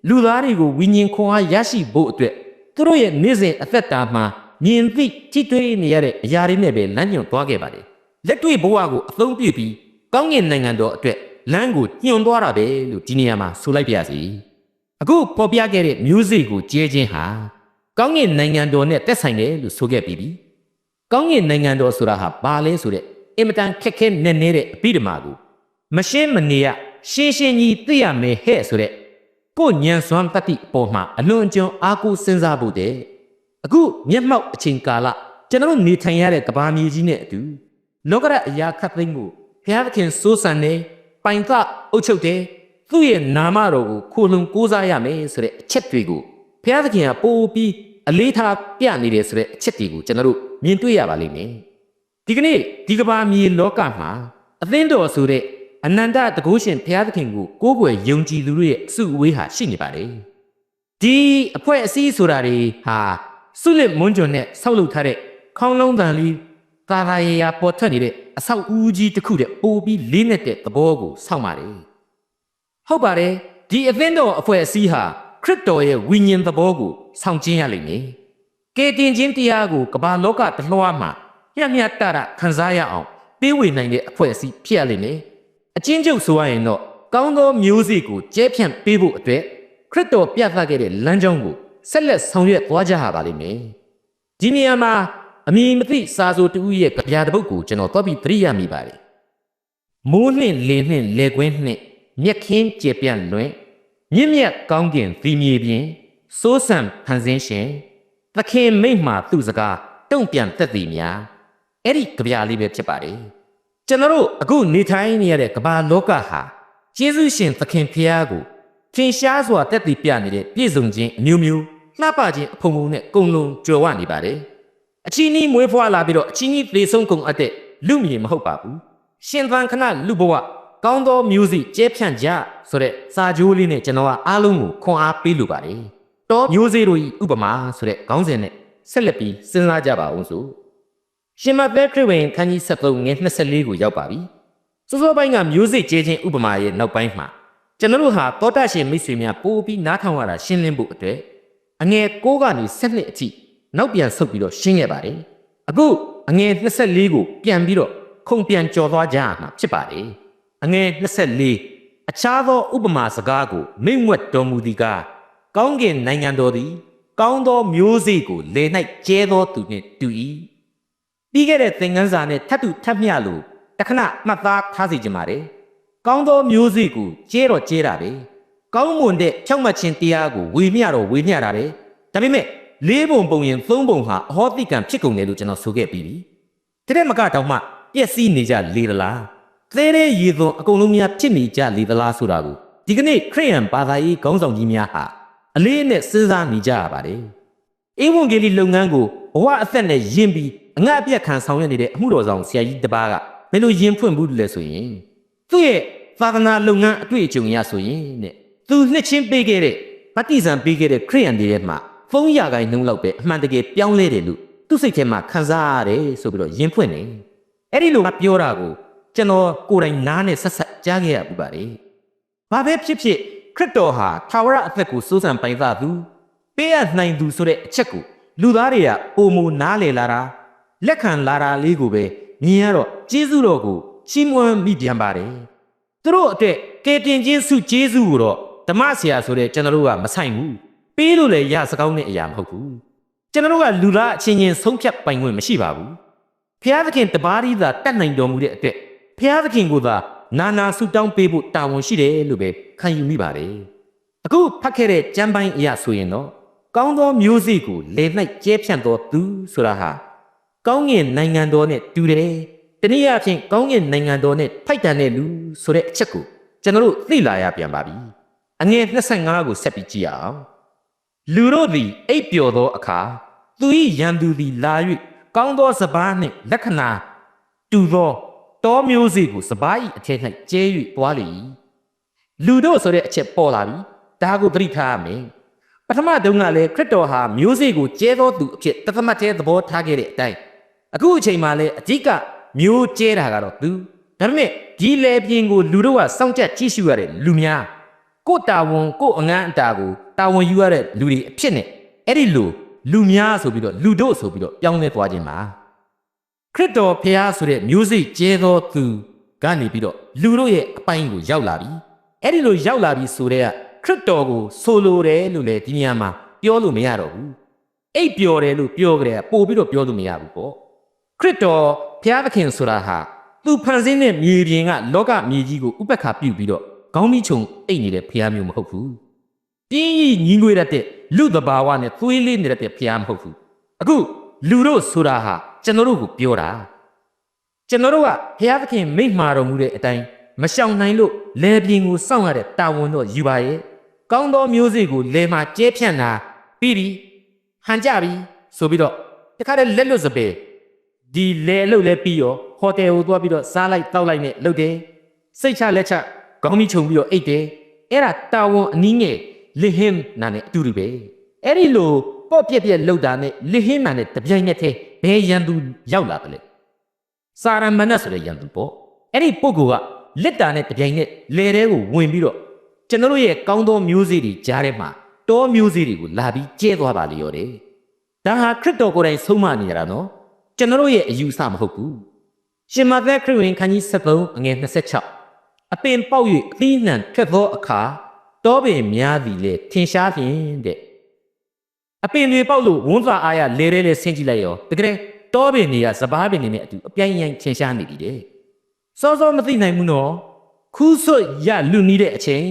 လူသားတွေကိုဝိညာဉ်ခွန်အားရရှိဖို့အတွက်သူတို့ရဲ့နေ့စဉ်အသက်တာမှာမြင်သိကြည်တွေးနေရတဲ့အရာတွေနဲ့ပဲလမ်းညွှန်သွားခဲ့ပါတယ်လက်တွေ့ဘဝကိုအသုံးပြုပြီးကောင်းကင်နိုင်ငံတော်အတွက်လမ်းကိုညွှန်သွားတာပဲလို့ဒီနေရာမှာဆိုလိုက်ပါရစေအခုပေါ်ပြခဲ့တဲ့ music ကိုကျဲခြင်းဟာကောင်းကင်နိုင်ငံတော်နဲ့သက်ဆိုင်တယ်လို့ဆိုခဲ့ပြီးပြီကောင်းကင်နိုင်ငံတော်ဆိုတာဟာဘာလဲဆိုတဲ့အင်မတန်ခက်ခဲနေနေတဲ့အပိဓမ္မာကိုမရှင်းမနေရရှင်းရှင်းကြီးသိရမယ်ဟဲ့ဆိုတဲ့ ကိုညံစွမ်းတတိအပေါ်မှာအလွန်ကျွံအားကိုးစဉ်းစားဖို့တဲ့အခုမျက်မှောက်အချိန်ကာလကျွန်တော်နေထိုင်ရတဲ့ကဘာမြေကြီးနဲ့အတူလောကရအရာခတ်သိမ်းကိုဘုရားသခင်စိုးစံနေပိုင်သအုပ်ချုပ်တယ်သူ့ရဲ့နာမတော်ကိုခိုလုံကိုးစားရမယ်ဆိုတဲ့အချက်တွေကိုဘုရားသခင်ကပို့ပြီးအလေးထားပြနေတယ်ဆိုတဲ့အချက်တွေကိုကျွန်တော်တို့မြင်တွေ့ရပါလိမ့်မယ်ဒီကနေ့ဒီကဘာမြေလောကမှာအသင်းတော်ဆိုတဲ့ အနန္တတကုရှင်ဘုရားသခင်ကိုကိုးကွယ်ယုံကြည်သူတို့ရဲ့အစုအဝေးဟာရှိနေပါတယ်ဒီအဖွဲ့အစည်းဆိုတာတွေဟာစုလစ်မွန်းကြွန်နဲ့ဆောက်လုပ်ထားတဲ့ခေါင်းလုံးတန်လေးသာသာရရာပေါ်ထွက်နေတဲ့အဆောက်အဦးကြီးတစ်ခုတည်းပို့ပြီးလေးနဲ့တဲ့သဘောကိုစောင့်ပါတယ်ဟုတ်ပါတယ်ဒီအသင်းတော်အဖွဲ့အစည်းဟာခရစ်တော်ရဲ့ဝိညာဉ်သဘောကိုဆောင်ကျင်းရလိမ့်မယ်ကယ်တင်ခြင်းတရားကိုကမ္ဘာလောကတစ်လွှားမှာညံ့ညတရခံစားရအောင်ပေးဝေနိုင်တဲ့အဖွဲ့အစည်းဖြစ်ရလိမ့်မယ် အချင်းချုပ်ဆိုရရင်တော့ကောင်းသောမျိုးစေ့ကိုကျဲဖြန့်ပေးဖို့အတွက်ခရစ်တော်ပြသခဲ့တဲ့လမ်းကြောင်းကိုဆက်လက်ဆောင်ရွက်သွားကြရပါလိမ့်မယ်ဒီနေရာမှာအမည်မသိစာဆိုတူရဲ့ကြပြတဲ့ပုတ်ကိုကျွန်တော်သွားပြီးသတိရမိပါတယ်မိုးနှင့်လေနှင့်လေကွင်းနှင့်မြက်ခင်းကျေပြန့်လွင်မြင့်မြတ်ကောင်းကင်သီမြေပြင်စိုးစံဖန်ဆင်းရှင်သခင်မိတ်မှသူ့စကားတုံ့ပြန်သက်သေများအဲ့ဒီကြပြလေးပဲဖြစ်ပါတယ် ကျွန်တော်တို့အခုနေထိုင်နေရတဲ့ကမ္ဘာလောကဟာကျေးဇူးရှင်သခင်ဖျားကိုထင်ရှားစွာတက်တည်ပြနေတဲ့ပြည့်စုံခြင်းအမျိုးမျိုးလှပခြင်းအဖုံဖုံနဲ့ကုံလုံးကြွယ်ဝနေပါတယ်အချီနီးမွေးဖွားလာပြီးတော့အချီနီးသေဆုံးကုန်အပ်တဲ့လူမြေမဟုတ်ပါဘူးရှင်သန်ခဏလူဘဝကောင်းသောမျိုးစိကျဲဖြန့်ကြဆိုတဲ့စာကြိုးလေးနဲ့ကျွန်တော်ကအားလုံးကိုခွန်အားပေးလိုပါတယ်တောမျိုးစေ့တို့ဤဥပမာဆိုတဲ့ခေါင်းစဉ်နဲ့ဆက်လက်ပြီးစဉ်းစားကြပါအောင်စို့ ရှင်မသဲခရစ်ဝင်ခန်းကြီး73ငယ်24ကိုရောက်ပါပြီစောစောပိုင်းကမျိုးစိကျဲခြင်းဥပမာရဲ့နောက်ပိုင်းမှာကျွန်တော်တို့ဟာတောတရှင်မိတ်ဆွေများပို့ပြီးနားထောင်ရတာရှင်းလင်းဖို့အတွက်အငယ်6ကနေ7နှစ်အထိနောက်ပြန်ဆုတ်ပြီးတော့ရှင်းခဲ့ပါတယ်အခုအငယ်24ကိုပြန်ပြီးတော့ခုံပြန်ကြော်သွားကြရမှာဖြစ်ပါတယ်အငယ်24အခြားသောဥပမာစကားကိုမိန့်ဝတ်တော်မူသည်ကားကောင်းကင်နိုင်ငံတော်သည် ကောင်းသောမျိုးစေ့ကိုလေ၌ကျဲသောသူနှင့်တူ၏ ပြီးခဲ့တဲ့သင်ခန်းစာနဲ့ထပ်တူထပ်မျှလို့တခဏမှတ်သားထားစီကြပါလေကောင်းသောမျိုးစေ့ကိုကျဲတော့ကျဲတာပဲကောင်းမွန်တဲ့ဖြောက်မှတ်ခြင်းတရားကိုဝေမျှတော့ဝေမျှတာပဲဒါပေမဲ့လေးပုံပုံရင်သုံးပုံဟာအဟောတိကံဖြစ်ကုန်တယ်လို့ကျွန်တော်ဆိုခဲ့ပြီးပြီတတဲ့မကတောင်မှပျက်စီးနေကြလေသလားသဲတဲ့ရေသွန်အကုန်လုံးများဖြစ်နေကြလေသလားဆိုတာကိုဒီကနေ့ခရိယန်ဘာသာရေးခေါင်းဆောင်ကြီးများဟာအလေးနဲ့စဉ်းစားနေကြရပါတယ်အေဝံဂေလိလုပ်ငန်းကိုဘဝအသက်နဲ့ယဉ်ပြီး အငတ်အပြတ်ခံဆောင်ရွက်နေတဲ့အမှုတော်ဆောင်ဆရာကြီးတစ်ပါးကဘယ်လိုယဉ်ဖွင့်ဘူးလဲဆိုရင်သူ့ရဲ့သာသနာလုပ်ငန်းအတွေ့အကြုံရဆိုရင်တဲ့သူနှစ်ချင်းပေးခဲ့တဲ့ဗတ္တိဇံပေးခဲ့တဲ့ခရိယန်တွေထဲမှာဖုံးရကိုင်းနှုံးလောက်ပဲအမှန်တကယ်ပြောင်းလဲတယ်လို့သူ့စိတ်ထဲမှာခံစားရတယ်ဆိုပြီးတော့ယဉ်ဖွင့်နေအဲ့ဒီလိုကပြောတာကိုကျွန်တော်ကိုယ်တိုင်နားနဲ့ဆက်ဆက်ကြားခဲ့ရပူပါတယ်ဘာပဲဖြစ်ဖြစ်ခရစ်တော်ဟာထာဝရအသက်ကိုစိုးစံပိုင်သားသူပေးအပ်နိုင်သူဆိုတဲ့အချက်ကိုလူသားတွေကပုံမနားလေလာတာ လက်ခံလာတာလေးကိုပဲမြင်ရတော့ကျေးဇူးတော်ကိုချီးမွမ်းမိပြန်ပါတယ်သူတို့အတဲ့ကယ်တင်ခြင်းစုကျေးဇူးကိုတော့ဓမ္မဆရာဆိုတဲ့ကျွန်တော်တို့ကမဆိုင်ဘူးပေးလို့လည်းရစကောင်းတဲ့အရာမဟုတ်ဘူးကျွန်တော်တို့ကလူသားအချင်းချင်းဆုံးဖြတ်ပိုင်ခွင့်မရှိပါဘူးဖျားသခင်တပါးရီသာတတ်နိုင်တော်မူတဲ့အတွက်ဖျားသခင်ကိုသာနာနာဆုတောင်းပေးဖို့တာဝန်ရှိတယ်လို့ပဲခံယူမိပါတယ်အခုဖတ်ခဲ့တဲ့ကျမ်းပိုင်းအရာဆိုရင်တော့ကောင်းသောမျိုးစေ့ကိုလေ၌ကျဲဖြန့်တော်သူဆိုတာဟာ ကောင်းငင်နိုင်ငံတော်နဲ့တူတယ်တနည်းအားဖြင့်ကောင်းငင်နိုင်ငံတော်နဲ့ဖိုက်တန်တဲ့လူဆိုတဲ့အချက်ကိုကျွန်တော်တို့သိလာရပြန်ပါပြီအငယ်25ကိုဆက်ပြီးကြည့်အောင်လူတို့သည်အိပ်ပျော်သောအခါသူ၏ရန်သူသည်လာ၍ကောင်းသောစပားနှင့်လက္ခဏာတူသောတောမျိုးစေ့ကိုစပား၏အထက်၌ကျဲ၍သွားလေ၏လူတို့ဆိုတဲ့အချက်ပေါ်လာပြီဒါကိုသတိထားရမယ်ပထမတုန်းကလည်းခရစ်တော်ဟာမျိုးစေ့ကိုကျဲသောသူအဖြစ်တသမတ်တဲ့သဘောထားခဲ့တဲ့အတိုင်း အခုအချိန်မှလည်းအဓိကမျိုးကျဲတာကတော့သူဒါပေမဲ့ဒီလေပြင်းကိုလူတို့ကစောင့်ကြကြည့်ရှုရတဲ့လူများကိုတာဝန်ကိုအငန်းအတာကိုတာဝန်ယူရတဲ့လူတွေအဖြစ်နဲ့အဲ့ဒီလူလူများဆိုပြီးတော့လူတို့ဆိုပြီးတော့ပြောင်းလဲသွားခြင်းပါခရစ်တော်ဖျားဆိုတဲ့မျိုးစိကျဲသောသူကနေပြီးတော့လူတို့ရဲ့အပိုင်းကိုရောက်လာပြီအဲ့ဒီလိုရောက်လာပြီဆိုတဲ့ခရစ်တော်ကိုဆိုလိုတယ်လို့လေဒီနေရာမှာပြောလို့မရတော့ဘူးအိပ်ပျော်တယ်လို့ပြောကြတယ်ပို့ပြီးတော့ပြောလို့မရဘူးပေါ့ခ ရစ်တော်ဘုရားသခင်ဆိုတာဟာသူဖန်ဆင်းတဲ့မြေပြင်ကလောကမြေကြီးကိုဥပက္ခပြုပြီးတော့ခေါင်းမိချုံအိတ်နေတဲ့ဘုရားမျိုးမဟုတ်ဘူးပြင်းကြီးညီငွေရတဲ့လူတဘာဝနဲ့သွေးလေးနေတဲ့ဘုရားမဟုတ်ဘူးအခုလူတို့ဆိုတာဟာကျွန်တော်တို့ကိုပြောတာကျွန်တော်တို့ကဘုရားသခင်မိန့်မာတော်မူတဲ့အတိုင်းမရှောင်နိုင်လို့လဲပြင်းကိုစောင့်ရတဲ့တာဝန်တော့ယူပါရဲ့ကောင်းသောမျိုးစေ့ကိုလဲမှာကျဲဖြန့်တာပြီးပြီဟန်ကြပြီဆိုပြီးတော့တခါတည်းလက်လွတ်စပယ် ဒီလဲအလုပ်လဲပြီးရောဟိုတယ်ကိုသွားပြီးတော့စားလိုက်တောက်လိုက်နဲ့လုပ်တယ်စိတ်ချလက်ချခေါင်းမီခြုံပြီးတော့အိတ်တယ်အဲ့ဒါတာဝန်အနည်းငယ်လဟင်းနာနဲ့အတူတူပဲအဲ့ဒီလိုပေါ့ပြက်ပြက်လှုပ်တာနဲ့လဟင်းနာနဲ့တပြိုင်နက်တည်းဘယ်ရန်သူရောက်လာတယ်လဲစာရမဏတ်ဆိုတဲ့ယန္တုပေါ့အဲ့ဒီပုဂ္ဂိုလ်ကလက်တာနဲ့တပြိုင်နက်လေထဲကိုဝင်ပြီးတော့ကျွန်တော်တို့ရဲ့ကောင်းသောမျိုးစေ့တွေကြားထဲမှာတောမျိုးစေ့တွေကိုလာပြီးကျဲသွားပါလေရောတယ်ဒါဟာခရစ်တော်ကိုယ်တိုင်ဆုံးမနေရတာနော် ကျွန်တော်တို့ရဲ့အယူဆမဟုတ်ဘူးရှင်မသက်ခရစ်ဝင်ခန်းကြီး73အငယ်26အပင်ပေါက်၍အသီးနှံထွက်သောအခါတောပင်များသည်လေထင်ရှားဖြင့်တဲ့အပင်တွေပေါက်လို့ဝန်းစာအားရလေထဲလေဆင်းကြည့်လိုက်ရောတကယ်တောပင်တွေကစပားပင်တွေနဲ့အတူအပြိုင်ရိုင်ထင်ရှားနေပြီတဲ့စောစောမသိနိုင်ဘူးနော်ခူးဆွတ်ရလူနီးတဲ့အချိန်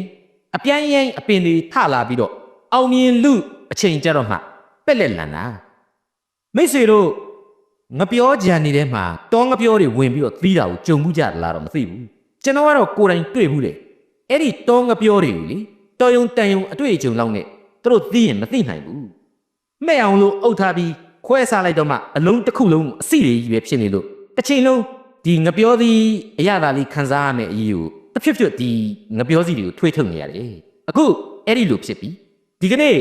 အပြိုင်ရိုင်အပင်တွေထလာပြီးတော့အောင်မြင်လူအချိန်ကြတော့မှပက်လက်လန်တာမိတ်ဆွေတို့ ငပြောကြံနေတဲ့မှာတောငပြောတွေဝင်ပြီးတော့သီးတာကိုကြုံမှုကြလားတော့မသိဘူးကျွန်တော်ကတော့ကိုယ်တိုင်တွေ့ဘူးလေအဲ့ဒီတောငပြောတွေကိုလေတော်ယုံတန်ယုံအတွေ့အကြုံလောက်နဲ့သူတို့သိရင်မသိနိုင်ဘူးမဲ့အောင်လို့အုပ်ထားပြီးခွဲစားလိုက်တော့မှအလုံးတစ်ခုလုံးအစီတွေကြီးပဲဖြစ်နေလို့တစ်ချိန်လုံးဒီငပြောသည်အရသာလေးခန်းစားရမယ့်အရေးကိုတဖြစ်ဖြစ်ဒီငပြောစီတွေကိုထွေးထုတ်နေရတယ်အခုအဲ့ဒီလိုဖြစ်ပြီဒီကနေ့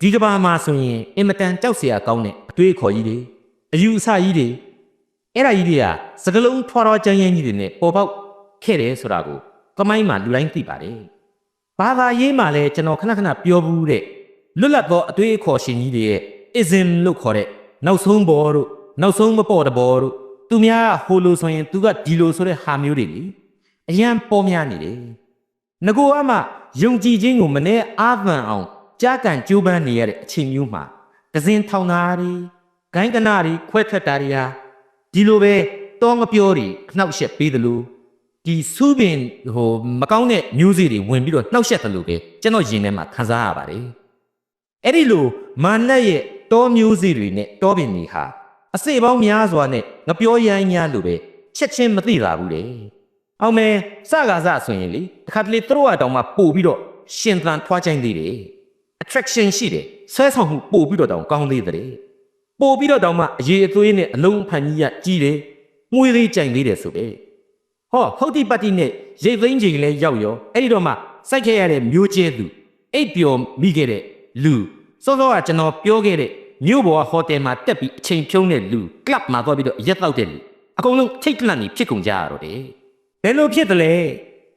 ဒီကဘာမှာဆိုရင်အင်မတန်ကြောက်စရာကောင်းတဲ့အတွေ့အခေါ်ကြီးတွေ အယူအဆကြီးတွေအဲ့ဒါကြီးတွေကစကလုံးထွားတော်ကြမ်းရမ်းကြီးတွေနဲ့ပေါ်ပေါက်ခဲ့တယ်ဆိုတာကိုကမိုင်းမှာလူတိုင်းသိပါတယ်ဘာသာရေးမှာလည်းကျွန်တော်ခဏခဏပြောဘူးတဲ့လွတ်လပ်သောအသွေးအခေါ်ရှင်ကြီးတွေရဲ့ ism လို့ခေါ်တဲ့နောက်ဆုံးဘောတို့နောက်ဆုံးမပေါ်တဲ့ဘောတို့သူများကဟိုလိုဆိုရင်သူကဒီလိုဆိုတဲ့ဟာမျိုးတွေလေအရန်ပေါ်များနေတယ်ငကိုအမှယုံကြည်ခြင်းကိုမနဲ့အာဗန်အောင် ကြားကန်ကြိုးပမ်းနေရတဲ့အချိန်မျိုးမှာဒဇင်ထောင်သားတွေ ဂိုင်းကနာတွေခွဲထွက်တာတွေဟာဒီလိုပဲတောငပြောတွေအနှောက်အယှက်ပေးတယ်လို့ဒီစူးပင်ဟိုမကောင်းတဲ့မျိုးစေ့တွေဝင်ပြီးတော့နှောက်ယှက်တယ်လို့ပဲကျွန်တော်ရင်ထဲမှာခံစားရပါတယ်အဲ့ဒီလိုမာနက်ရဲ့တောမျိုးစေ့တွေနဲ့တောပင်တွေဟာအစေပေါင်းများစွာနဲ့ငပြောရိုင်းများလိုပဲချက်ချင်းမသိလာဘူးလေ။အောင်မဲစကားစဆိုရင်လေတစ်ခါတလေသူတို့အတောင်မှပို့ပြီးတော့ရှင်သန်ထွားချိုင်းသေးတယ်။ attraction ရှိတယ်ဆွဲဆောင်မှုပို့ပြီးတော့တောင်ကောင်းသေးတယ်။ ပို့ပြီးတော့တောင်မှအရေးအသွေးနဲ့အလုံးဖန်ကြီးရကြီးတယ်။ငွေလေးကြိုင်သေးတယ်ဆိုပဲ။ဟောဟုတ်တိပတ်တိနဲ့ရိတ်သိမ်းချိန်လဲရောက်ရောအဲ့ဒီတော့မှစိုက်ခဲ့ရတဲ့မျိုးကျဲသူအိပ်ပျော်မိခဲ့တဲ့လူစောစောကကျွန်တော်ပြောခဲ့တဲ့မြို့ပေါ်ကဟိုတယ်မှာတက်ပြီးအချိန်ဖြုံးတဲ့လူကလပ်မှာသွားပြီးတော့ရက်တော့တဲ့လူအကုန်လုံးထိတ်လန့်နေဖြစ်ကုန်ကြရတော့တယ်ဘယ်လိုဖြစ်တယ်လဲ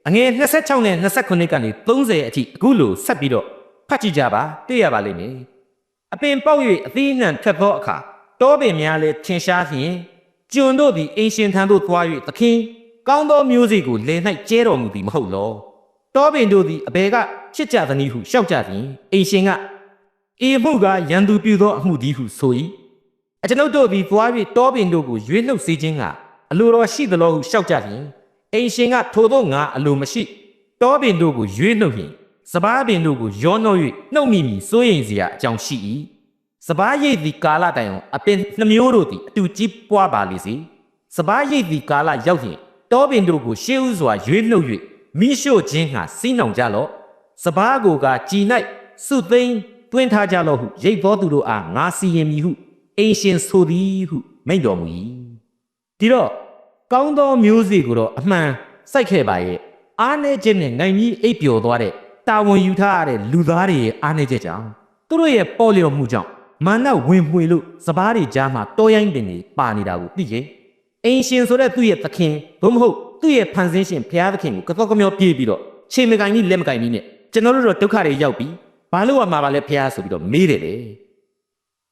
အငယ်26နဲ့29ကနေ30အထိအခုလိုဆက်ပြီးတော့ဖတ်ကြည့်ကြပါတွေ့ရပါလိမ့်မယ် အပင်ပေါက်၍အသီးနှံထွက်သောအခါတောပင်များလည်းထင်ရှားလျင်ကျွန်တို့သည်အင်ရှင်ထံသို့သွား၍သခင်ကောင်းသောမျိုးစေ့ကိုလယ်၌ကျဲတော်မူသည်မဟုတ်လောတောပင်တို့သည်အဘယ်ကချစ်ကြသနည်းဟုရှောက်ကြသည်အင်ရှင်ကအေမှုကရန်သူပြုသောအမှုသည်ဟုဆို၏အကျွန်ုပ်တို့သည်သွား၍တောပင်တို့ကိုရွေးနှုတ်စေခြင်းကအလိုတော်ရှိသလိုဟုရှောက်ကြသည်အင်ရှင်ကထိုသောငါအလိုမရှိ တောပင်တို့ကိုရွေးနှုတ်ရင် စပားပင်တို့ကိုရောနှော၍နှုတ်မိမိစိုးရင်စရာအကြောင်းရှိ၏စပားရိတ်သည်ကာလတိုင်အောင်အပင်နှမျိုးတို့သည်အတူကြီးပွားပါလေစေစပားရိတ်သည်ကာလရောက်ရင်တောပင်တို့ကိုရှေးဥစွာရွေးနှုတ်၍မိရှို့ခြင်းဟာစီးနှောင်ကြလော့စပားကိုကကြည်၌စုသိမ်းတွင်းထားကြလော့ဟုရိတ်သောသူတို့အားငါစီရင်မည်ဟုအင်ရှင်ဆိုသည်ဟုမိန့်တော်မူ၏ဒီတော့ကောင်းသောမျိုးစေ့ကိုတော့အမှန်စိုက်ခဲ့ပါရဲ့အားနေခြင်းနဲ့နိုင်ကြီးအိပ်ပျော်သွားတဲ့ တာဝန်ယူထားရတဲ့လူသားတွေရဲ့အားနေချက်ကြောင့်သူတို့ရဲ့ပေါ်လျော်မှုကြောင့်မာနဝင်မှွေလို့စပားတွေကြားမှာတောရိုင်းပင်တွေပါနေတာကိုသိရဲ့အင်ရှင်ဆိုတဲ့သူ့ရဲ့သခင်ဘုမဟုတ်သူ့ရဲ့ဖန်ဆင်းရှင်ဘုရားသခင်ကိုကတော်ကမျောပြေးပြီးတော့ခြေမကင်ကြီးလက်မကင်ကြီးနဲ့ကျွန်တော်တို့တော့ဒုက္ခတွေရောက်ပြီးဘာလို့ရမှာပါလဲဘုရားဆိုပြီးတော့မေးတယ်လေ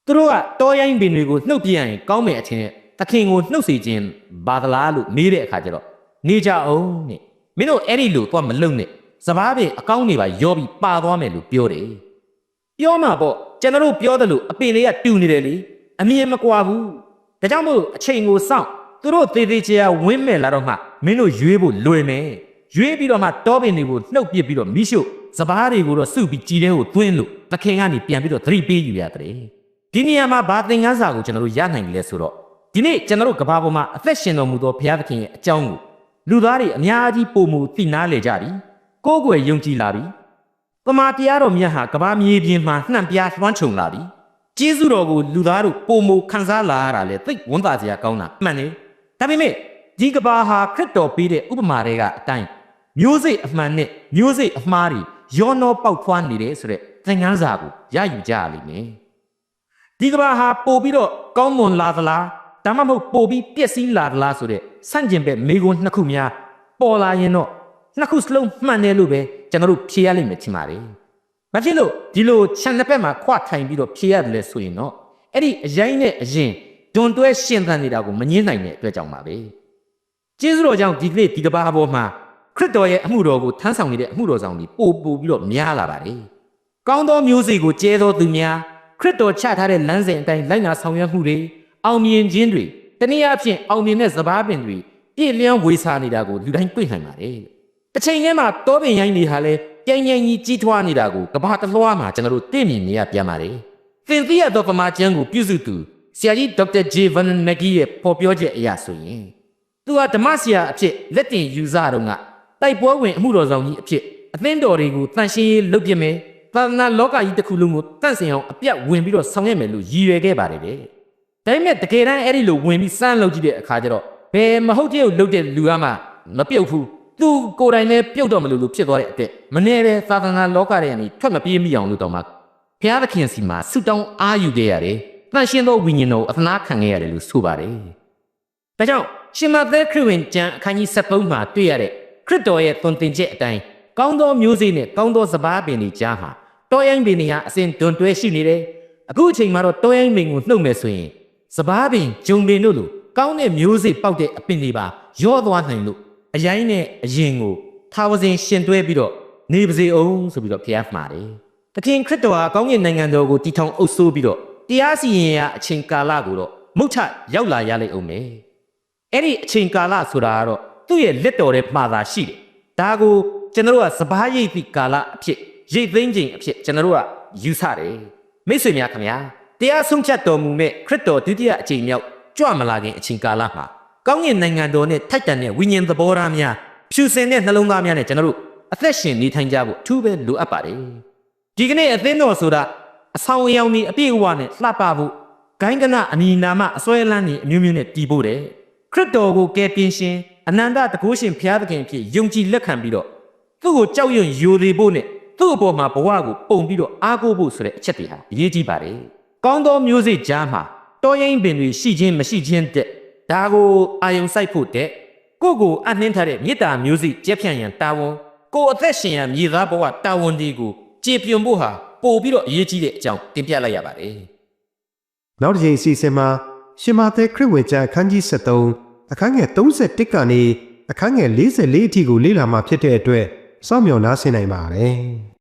သူတို့ကတောရိုင်းပင်တွေကိုနှုတ်ပြရရင်ကောင်းမယ်အထင်နဲ့သခင်ကိုနှုတ်စေခြင်းဘာသလားလို့မေးတဲ့အခါကျတော့နေကြအောင်နဲ့မင်းတို့အဲ့ဒီလိုတော့မလုံနဲ့ စပားပင်အကောင်းတွေပါရောပြီးပါသွားမယ်လို့ပြောတယ်ပြောမှာပေါ့ကျွန်တော်တို့ပြောတယ်လို့အပင်လေးကတူနေတယ်လေအမြင်မကွာဘူးဒါကြောင့်မို့အချိန်ကိုစောင့်သူတို့သေးသေးချာဝင်းမဲ့လာတော့မှမင်းတို့ရွေးဖို့လွယ်မယ်ရွေးပြီးတော့မှတောပင်တွေကိုနှုတ်ပစ်ပြီးတော့မိရှုစပားတွေကိုတော့စုပြီးကြည်တဲ့ကိုသွင်းလို့သခင်ကနေပြန်ပြီးတော့သတိပေးယူရတယ်ဒီနေရာမှာဘာသင်ခန်းစာကိုကျွန်တော်တို့ရနိုင်ပြီလဲဆိုတော့ဒီနေ့ကျွန်တော်တို့ကဘာပေါ်မှာအသက်ရှင်တော်မူသောဘုရားသခင်ရဲ့အကြောင်းကိုလူသားတွေအများကြီးပုံမှုသိနာလေကြပြီ ကိုယ်ကိုယ်ယုံကြည်လာပြီတမန်တရားတော်မြတ်ဟာကဘာမြေပြင်မှာနှံ့ပြားလွှမ်းခြုံလာပြီကျေးဇူးတော်ကိုလူသားတို့ပုံမှုခံစားလာရတာလေသိပ်ဝန်တာစရာကောင်းတာမှန်တယ်ဒါပေမဲ့ဒီကဘာဟာခရစ်တော်ပေးတဲ့ဥပမာတွေကအတိုင်းမျိုးစိတ်အမှန်နဲ့မျိုးစိတ်အမှားတွေရောနှောပေါက်ဖွားနေတယ်ဆိုတဲ့သင်ခန်းစာကိုရယူကြရလိမ့်မယ်ဒီကဘာဟာပို့ပြီးတော့ကောင်းမွန်လာသလားဒါမှမဟုတ်ပို့ပြီးပျက်စီးလာသလားဆိုတဲ့ဆန့်ကျင်ဘက်မိကွန်းနှစ်ခုများပေါ်လာရင်တော့ နှစ်ခုစလုံးမှန်တယ်လို့ပဲကျွန်တော်တို့ဖြေရလိမ့်မယ်ထင်ပါတယ်။ဘာဖြစ်လို့ဒီလိုခြံတစ်ဘက်မှာခွထိုင်ပြီးတော့ဖြေရတယ်လဲဆိုရင်တော့အဲ့ဒီအရင်နဲ့အရင်ဒွန်တွဲရှင်သန်နေတာကိုမငင်းနိုင်တဲ့အတွက်ကြောင့်ပါပဲ။ကျေးဇူးတော်ကြောင့်ဒီကနေ့ဒီကဘာပေါ်မှာခရစ်တော်ရဲ့အမှုတော်ကိုထမ်းဆောင်နေတဲ့အမှုတော်ဆောင်ကြီးပို့ပို့ပြီးတော့များလာပါတယ်။ကောင်းသောမျိုးစေ့ကိုကျဲသောသူများခရစ်တော်ချထားတဲ့လမ်းစဉ်အတိုင်းလိုက်နာဆောင်ရွက်မှုတွေအောင်မြင်ခြင်းတွေတနည်းအားဖြင့်အောင်မြင်တဲ့စပားပင်တွေပြည့်လျံဝေစာနေတာကိုလူတိုင်းတွေ့နိုင်ပါတယ်။ တစ်ချိန်တည်းမှာတောပင်ရိုင်းတွေဟာလည်းကြိမ်ကြိမ်ကြီးကြီးထွားနေတာကိုကမ္ဘာတစ်လွှားမှာကျွန်တော်တို့သိမြင်နေရပြန်ပါတယ်။သင်သိရသောပမာကျမ်းကိုပြုစုသူဆရာကြီးဒေါက်တာဂျေဗန်မက်ဂီရဲ့ပေါ်ပြောချက်အရဆိုရင်သူဟာဓမ္မဆရာအဖြစ်လက်တင်ယူဆတော့ကတိုက်ပွဲဝင်အမှုတော်ဆောင်ကြီးအဖြစ်အသင်းတော်တွေကိုတန်ရှင်းရေးလုပ်ပြမယ်သာသနာလောကကြီးတစ်ခုလုံးကိုတန့်စင်အောင်အပြတ်ဝင်ပြီးတော့ဆောင်ရွက်မယ်လို့ရည်ရွယ်ခဲ့ပါတယ်တဲ့ဒါပေမဲ့တကယ်တမ်းအဲ့ဒီလိုဝင်ပြီးစမ်းလုပ်ကြည့်တဲ့အခါကျတော့ဘယ်မဟုတ်တဲ့ကိုလုပ်တဲ့လူကမှမပြုတ်ဘူး သူကိုယ်တိုင်လည်းပြုတ်တော့မလို့လို့ဖြစ်သွားတဲ့အတဲ့မနေ့ပဲသာသနာလောကတွေကနေထွက်မပြေးမိအောင်လို့တော့မှဘုရားသခင်စီမှာဆုတောင်းအားယူခဲ့ရတယ်တန်ရှင်းသောဝိညာဉ်တော်ကိုအသနာခံခဲ့ရတယ်လို့ဆိုပါတယ်ဒါကြောင့်ရှင်မသက်ခရစ်ဝင်ကျမ်းအခန်းကြီး73မှာတွေ့ရတဲ့ခရစ်တော်ရဲ့သွန်သင်ချက်အတိုင်းကောင်းသောမျိုးစေ့နဲ့ကောင်းသောစပားပင်တွေကြားမှာတောရိုင်းပင်တွေဟာအစဉ်တွန်တွဲရှိနေတယ်။အခုအချိန်မှာတော့တောရိုင်းပင်ကိုနှုတ်မယ်ဆိုရင်စပားပင်ဂျုံပင်တို့လိုကောင်းတဲ့မျိုးစေ့ပေါက်တဲ့အပင်တွေပါရော့သွားနိုင်လို့ အရင်နဲ့အရင်ကိုထာဝစဉ်ရှင်တွဲပြီးတော့နေပါစေအောင်ဆိုပြီးတော့ဖျားမှာတယ်။သခင်ခရစ်တော်ဟာကောင်းကင်နိုင်ငံတော်ကိုတည်ထောင်အုပ်စိုးပြီးတော့တရားစီရင်ရာအချိန်ကာလကိုတော့မုတ်ချရောက်လာရလိမ့်အောင်မယ်။အဲ့ဒီအချိန်ကာလဆိုတာကတော့သူ့ရဲ့လက်တော်ထဲမှာသာရှိတယ်။ဒါကိုကျွန်တော်တို့ကစပားရိပ်သည့်ကာလအဖြစ်ရိပ်သိမ်းခြင်းအဖြစ်ကျွန်တော်တို့ကယူဆတယ်။မိတ်ဆွေများခင်ဗျာတရားဆုံးဖြတ်တော်မူမဲ့ခရစ်တော်ဒုတိယအချိန်မြောက်ကြွမလာခင်အချိန်ကာလမှာ ကောင်းကင်နိုင်ငံတော်နဲ့ထိုက်တန်တဲ့ဝိညာဉ်သဘောထားများဖြူစင်တဲ့နှလုံးသားများနဲ့ကျွန်တော်တို့အသက်ရှင်နေထိုင်ကြဖို့အထူးပဲလိုအပ်ပါတယ်။ဒီကနေ့အသင်းတော်ဆိုတာအဆောင်အယောင်ဒီအပြည့်အဝနဲ့လှပဖို့ဂိုင်းကနအနီနာမအစွဲလန်းနေအမျိုးမျိုးနဲ့တည်ဖို့တယ်ခရစ်တော်ကိုကယ်တင်ရှင်အနန္တတကုရှင်ဘုရားသခင်ဖြစ်ယုံကြည်လက်ခံပြီးတော့သူ့ကိုကြောက်ရွံ့ယိုသေးဖို့နဲ့သူ့အပေါ်မှာဘဝကိုပုံပြီးတော့အားကိုးဖို့ဆိုတဲ့အချက်တွေဟာအရေးကြီးပါတယ်။ကောင်းသောမျိုးစေ့ကြားမှာတောရင်ပင်တွေရှိခြင်းမရှိခြင်းတဲ့ ဒါကိုအာယုံစိုက်ဖို့တဲ့ကိုယ့်ကိုအနှင်းထားတဲ့မေတ္တာမျိုးစေ့ကျက်ဖြန့်ရန်တာဝန်ကိုယ်အသက်ရှင်ရန်မြေသားဘဝတာဝန်တွေကိုကျေပြွန်ဖို့ဟာပို့ပြီးတော့အရေးကြီးတဲ့အကြောင်းတင်ပြလိုက်ရပါတယ်။နောက်တစ်ချိန်အစီအစဉ်မှာရှင်မာသဲခရစ်ဝင်ကျမ်းအခန်းကြီး73အခန်းငယ်31ကနေအခန်းငယ်44အထိကိုလေ့လာမှာဖြစ်တဲ့အတွက်စောင့်မျှော်နားဆင်နိုင်ပါတယ်။